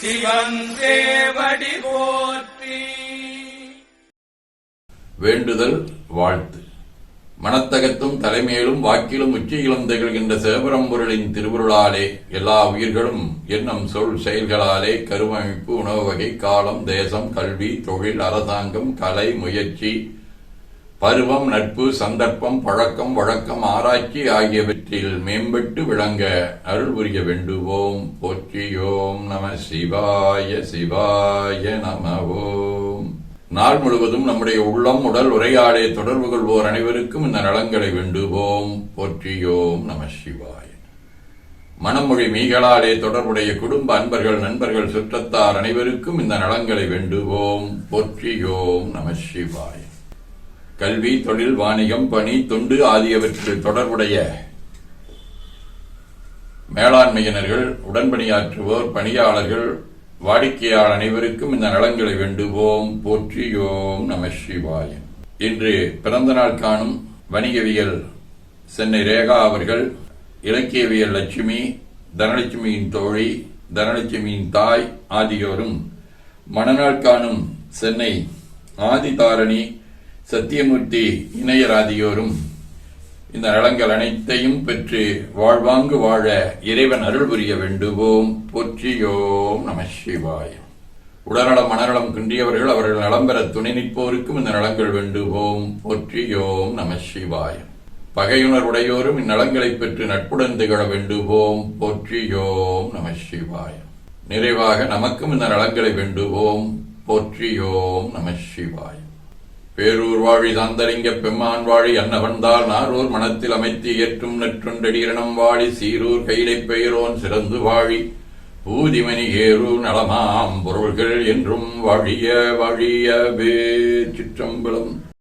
சிவன் போற்றி. வேண்டுதல் வாழ்த்து. மனத்தகத்தும் தலைமையிலும் வாக்கிலும் உச்சியிலும் திகழ்கின்ற சிவபரம்பொருளின் திருவுருளாலே எல்லா உயிர்களும் எண்ணம் சொல் செயல்களாலே கருவமைப்பு உணவு வகை காலம் தேசம் கல்வி தொழில் அரசாங்கம் கலை முயற்சி பருவம் நட்பு சந்தர்ப்பம் பழக்கம் வழக்கம் ஆராய்ச்சி ஆகியவற்றில் மேம்பட்டு விளங்க அருள் புரிய வேண்டுவோம். போற்றியோம் நம சிவாய சிவாய நம ஓம் நாள் முழுவதும் நம்முடைய உள்ளம் உடல் உரையாடே தொடர்பு கொள்வோர் அனைவருக்கும் இந்த நலங்களை வேண்டுவோம். போற்றியோம் நம சிவாய. மனமொழி மீகளாலே தொடர்புடைய குடும்ப அன்பர்கள் நண்பர்கள் சுற்றத்தார் அனைவருக்கும் இந்த நலங்களை வேண்டுவோம். போற்றியோம் நம சிவாய. கல்வி தொழில் வாணிகம் பணி தொண்டு ஆகியவற்றில் தொடர்புடைய மேலாண்மையினர்கள் உடன்பணியாற்றுவோர் பணியாளர்கள் வாடிக்கையாளர் அனைவருக்கும் இந்த நலன்களை வேண்டுவோம். போற்றியோம் நம சிவாய. இன்று பிறந்த நாள் காணும் வணிகவியல் சென்னை ரேகா அவர்கள் இலக்கியவியல் லட்சுமி தனலட்சுமியின் தோழி தனலட்சுமியின் தாய் ஆகியோரும் மணநாள் காணும் சென்னை ஆதிதாரணி சத்தியமூர்த்தி இணையராதியோரும் இந்த நலங்கள் அனைத்தையும் பெற்று வாழ்வாங்கு வாழ இறைவன் அருள் புரிய வேண்டுவோம். போற்றியோம் நம சிவாய். உடல்நலம் மனநலம் குன்றியவர்கள் அவர்கள் நலம் பெற துணை நிற்போருக்கும் இந்த நலங்கள் வேண்டுவோம். போற்றியோம் நம சிவாய். பகையுணர் உடையோரும் இந்நலங்களை பெற்று நட்புடன் திகழ வேண்டுவோம். போற்றியோம் நம சிவாய். நிறைவாக நமக்கும் இந்த நலங்களை வேண்டுவோம். போற்றியோம் நம சிவாய. பேரூர் வாழி தாந்தரிங்க பெம்மான் வாழி அன்னவந்தால் நாரூர் மனத்தில் அமைத்து ஏற்றும் நெற்றுண்டடிரணம் வாழி சீரூர் கையிலைப் பெயரோன் சிறந்து வாழி. பூதிமணி ஏறு நலமாம் பொருள்கள் என்றும் வாழிய வாழிய வே சிற்றம்பலம்.